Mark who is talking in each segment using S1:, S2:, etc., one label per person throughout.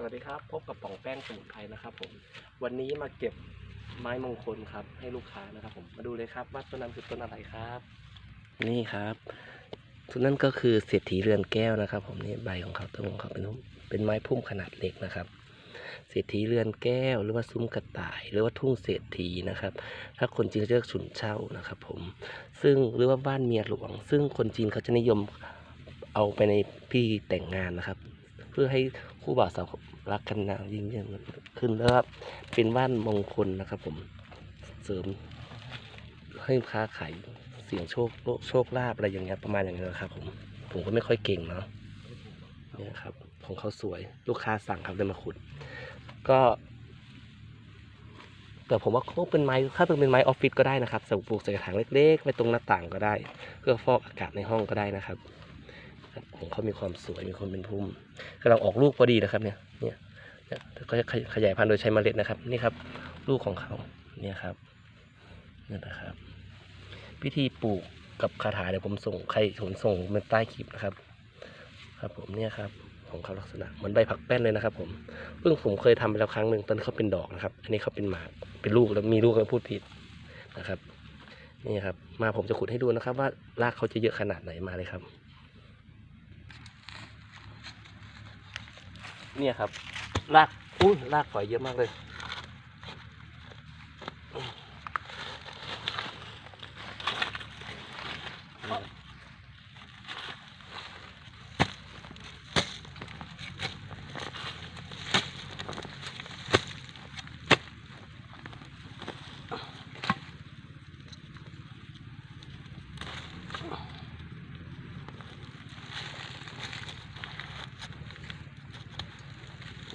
S1: สวัสดีครับ พบกับป่องแป้งสมุนไพรนะครับผม วันนี้มาเก็บไม้มงคลครับ ให้ลูกค้านะครับผม มาดูเลยครับว่าต้นนั้นคือต้นอะไรครับ นี่ครับต้นนั้นก็คือเศรษฐีเรือนแก้วนะครับ ผมนี่ใบของเขาต้นของเขาเป็นเป็นไม้พุ่มขนาดเล็กนะครับ เศรษฐีเรือนแก้ว หรือว่าซุ้มกระต่าย หรือว่าทุ่งเศรษฐีนะครับ ถ้าคนจีนเขาเรียกฉุนเช่านะครับ ผม ซึ่งหรือว่าบ้านเมียหลวง ซึ่งคนจีนเขาจะนิยมเอาไปในพิธีแต่งงานนะครับ เพื่อให้คู่บ่าวสาวรักกันนานยิ่งยิ่งขึ้นแล้วก็เป็นบ้านมงคลนะครับ ผมเสริมให้ค้าขายเสียงโชคโชคลาภอะไรอย่างเงี้ยประมาณอย่างเงี้ยนะครับ ผมผมก็ไม่ค่อยเก่งเนาะเนี่ยครับของเขาสวยลูกค้าสั่งครับเลยมาขุด ก็แต่ผมว่าคงเป็นไม้ถ้าเป็นไม้ออฟฟิศก็ได้นะครับใส่ปลูกใส่กระถางเล็กๆไว้ตรงหน้าต่างก็ได้ เพื่อฟอกอากาศในห้องก็ได้นะครับ ครับของเขามีความสวยมีความเป็นพุ่มกำลังออกลูกพอดีนะครับเนี่ยเนี่ยเนี่ยก็จะขยายพันธุ์โดยใช้เมล็ดนะครับ นี่ครับ ลูกของเขาเนี่ยครับนี่นะครับ พิธีปลูกกับคาถาเดี๋ยวผมส่งใครผมส่งเป็นใต้คลิปนะครับ ครับผมเนี่ยครับของเขาลักษณะเหมือนใบผักแป้นเลยนะครับ ผมเพิ่งผมเคยทำไปแล้วครั้งหนึ่งตอนนนเขาเป็นดอกนะครับ อันนี้เขาเป็นหมากเป็นลูกแล้วมีลูกแล้วพูดผิดนะครับ นี่ครับ มาผมจะขุดให้ดูนะครับ ว่ารากเขาจะเยอะขนาดไหนมาเลยครับ เนี่ยครับรากอุ้ยรากฝอยเยอะมากเลย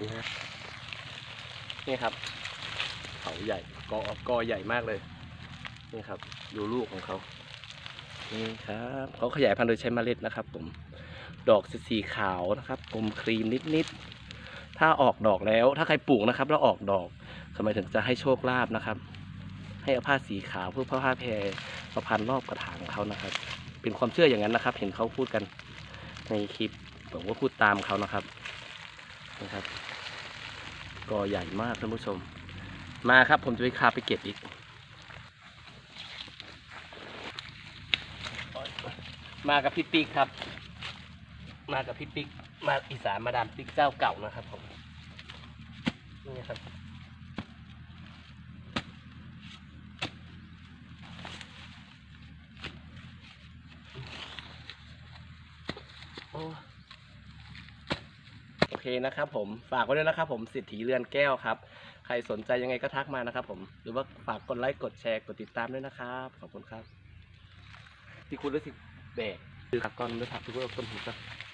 S1: นี่ฮะนี่ครับ เขาใหญ่กอกอใหญ่มากเลยนี่ครับ ดูลูกของเขานี่ครับเขาขยายพันธุ์โดยใช้เมล็ดนะครับ ผม ดอกสีขาวนะครับอมครีมนิดๆถ้าออกดอกแล้ว ถ้าใครปลูกนะครับ แล้วออกดอกทำไมถึงจะให้โชคลาภนะครับ ให้เอาผ้าสีขาวเพื่อผ้าแพรประพันรอบกระถางเขานะครับ เป็นความเชื่ออย่างนั้นนะครับ เห็นเขาพูดกันในคลิปผมก็พูดตามเขานะครับนะครับ กอใหญ่มากท่านผู้ชม มาครับผมจะไปคาไปเก็บอีก มากับพี่ปิ๊กครับ มากับพี่ปิ๊กมาอีสานมาดามปิ๊กเจ้าเก่านะครับผมนี่ครับโอ้ เคนะครับผมฝากไว้ด้วยนะครับผมสิทธิเรือนแก้วครับ ใครสนใจยังไงก็ทักมานะครับผมหรือว่าฝากกดไลค์กดแชร์กดติดตามด้วยนะครับขอบคุณครับที่คุณรู้สึกแบกคือขับก่อนด้วยผักทุกคนต้นหูครับ